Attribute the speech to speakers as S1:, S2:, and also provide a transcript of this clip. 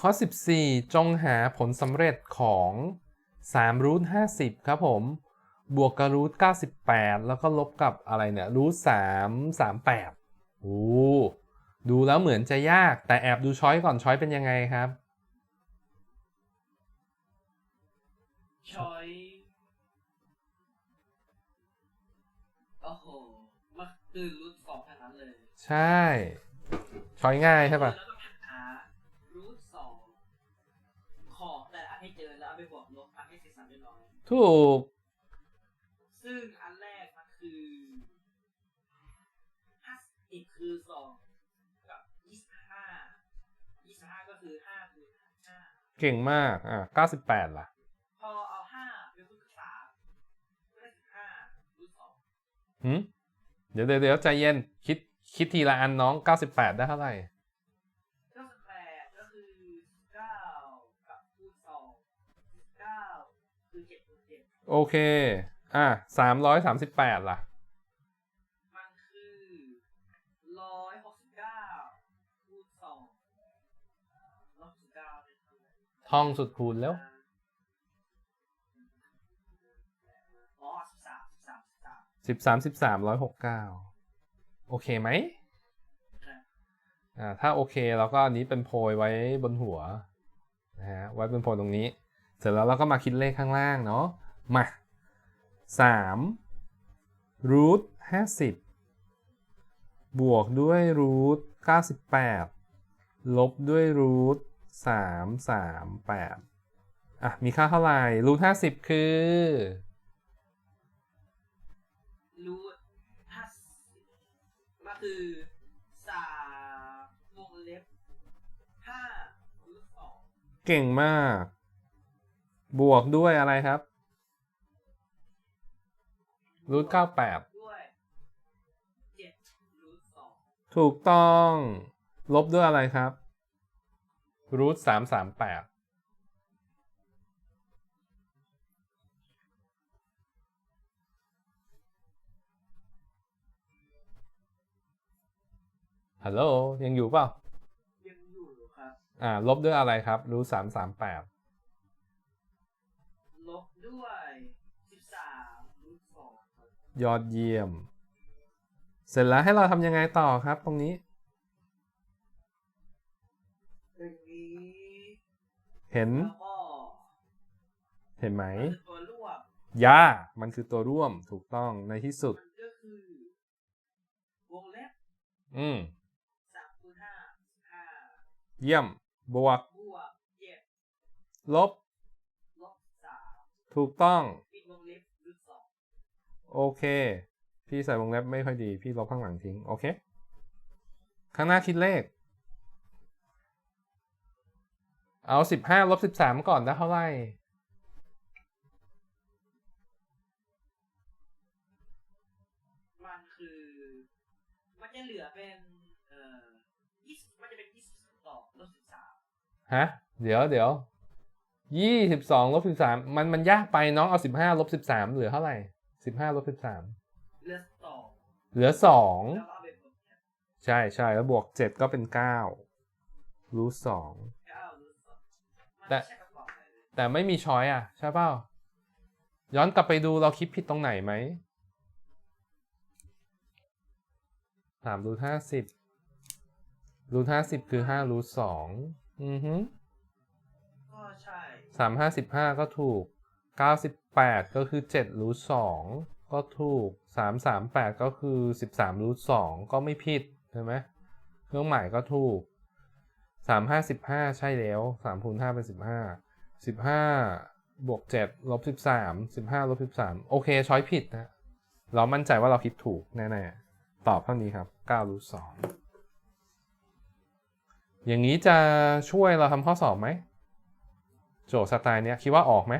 S1: ข้อ 14 จงหาผลสำเร็จของ3รูท50 ครับผม บวกกับรูท98 แล้วก็ลบกับอะไรเนี่ยรูท3 38โอ้ดูแล้วเหมือนจะยาก แต่แอบดูช้อยก่อนช้อยเป็นยังไงครับ
S2: ช้อยโอ้โหมันคือรูทสองทั้งนั้นเลย
S1: ใช่ ช้อยง่ายใช่ปะ
S2: แถู
S1: ก
S2: ซึ่งอันแรกมันคือห้าสิบคือสองกับยี่สิบห้ายี่สิบห้าก็คือห้าคูณห้า
S1: เก่งมากอะ98ล่ะ
S2: พอเอาห้าไปคูณกับสามก็ได้สิบห้ารูทสอง
S1: หืมเดี๋ยวเดี๋ยวเดี๋ยวใจเย็น คิดคิดทีละอันน้อง98ได้เท่าไหร่
S2: เก้าสิบแปดก็คือเก้ากับคูณสองเก้า คือเจ็ดคูณเจ็ด
S1: โอเค อะ338ล่ะ
S2: มันคือร้อยหกสิบเก้าคูณสองร้อยหกสิบเก้าเป็นเท่าไหร่
S1: ท่องสุดคูณแล้ว
S2: อ๋อสิบสามสิบสามสิบสาม
S1: 13 13 169โอเคไหม
S2: ครับ
S1: อ่าถ้าโอเคเราก็อันนี้เป็นโพยไว้บนหัวนะฮะไว้เป็นโพยตรงนี้ เสร็จแล้วเราก็มาคิดเลขข้างล่างเนาะ มา3รูท50 บวกด้วยรูท98 ลบด้วยรูท338 อะ มีค่าเท่าไหร่รูท50 คือ
S2: รูทห้าสิบก็คือสามวงเล็บห้ารูทสอง
S1: เก่งมาก บวกด้วยอะไรครับรูท98
S2: ด้วยเจ็ดรูทสอง
S1: ถูกต้อง ลบด้วยอะไรครับรูท338ฮัลโหลยังอยู่เปล่า
S2: ยังอยู่ครับ
S1: อ่า ลบด้วยอะไรครับรูท338
S2: ลบด้วยสิบสามรูทสองครับ
S1: ยอดเยี่ยม เสร็จแล้วให้เราทำยังไงต่อครับตรงนี้
S2: อย่างนี้
S1: เห็น
S2: แล้วก็
S1: เห็นไหม
S2: ตัวรวบ
S1: ยา มันคือตัวร่วมถูกต้องในที่สุด
S2: มันก็คือ วงเล็บ
S1: อืม
S2: สามคูณห้าสิบห้า
S1: เยี่ยม บวก
S2: บวกเจ็ด
S1: ลบ
S2: ลบสาม
S1: ถูกต้อง
S2: ปิดวงเล็บรูทสอง
S1: โอเค พี่ใส่วงเล็บไม่ค่อยดี พี่ลบข้างหลังทิ้ง โอเค ข้างหน้าคิดเลข เอาสิบห้าลบสิบสามก่อนได้เท่าไหร่
S2: มันคือ มันจะเหลือเป็น เอ่อยี่สิบมันจะเป็นยี่สิบสองลบสิบสาม
S1: ฮะ เดี๋ยวเดี๋ยว ยี่สิบสองลบสิบสามมันมันยากไปน้องเอาสิบห้าลบสิบสามเหลือเท่าไหร่สิบห้าลบสิบสาม
S2: เหลือสอง
S1: เหลือสอง
S2: แล้วก็เอาไปบวกแค่
S1: ใช่ใช่แล้วบวกเจ็ดก็เป็นเก้ารูทสอง
S2: เก้ารูทสองมัน
S1: แต่
S2: ไม่ใช่คำตอบอะไรเลย
S1: แต่ไม่มีช้อยอะ ใช่เปล่าย้อนกลับไปดูเราคิดผิดตรงไหนไหมสามรูทห้าสิบรูทห้าสิบคือห้ารูทสองอือฮึ
S2: ก็ใช่
S1: สามห้าสิบห้าก็ถูกเก้าสิบแปดก็คือเจ็ดรูทสองก็ถูกสามสามแปดก็คือสิบสามรูทสองก็ไม่ผิดใช่ไหมเครื่องหมายก็ถูกสามห้าสิบห้าใช่แล้วสามคูณห้าเป็นสิบห้าสิบห้าบวกเจ็ดลบสิบสามสิบห้าลบสิบสามโอเคช้อยผิดนะเรามั่นใจว่าเราคิดถูกแน่ๆตอบเท่านี้ครับเก้ารูทสองอย่างนี้จะช่วยเราทำข้อสอบไหม โจทย์สไตล์เนี้ยคิดว่าออกไหม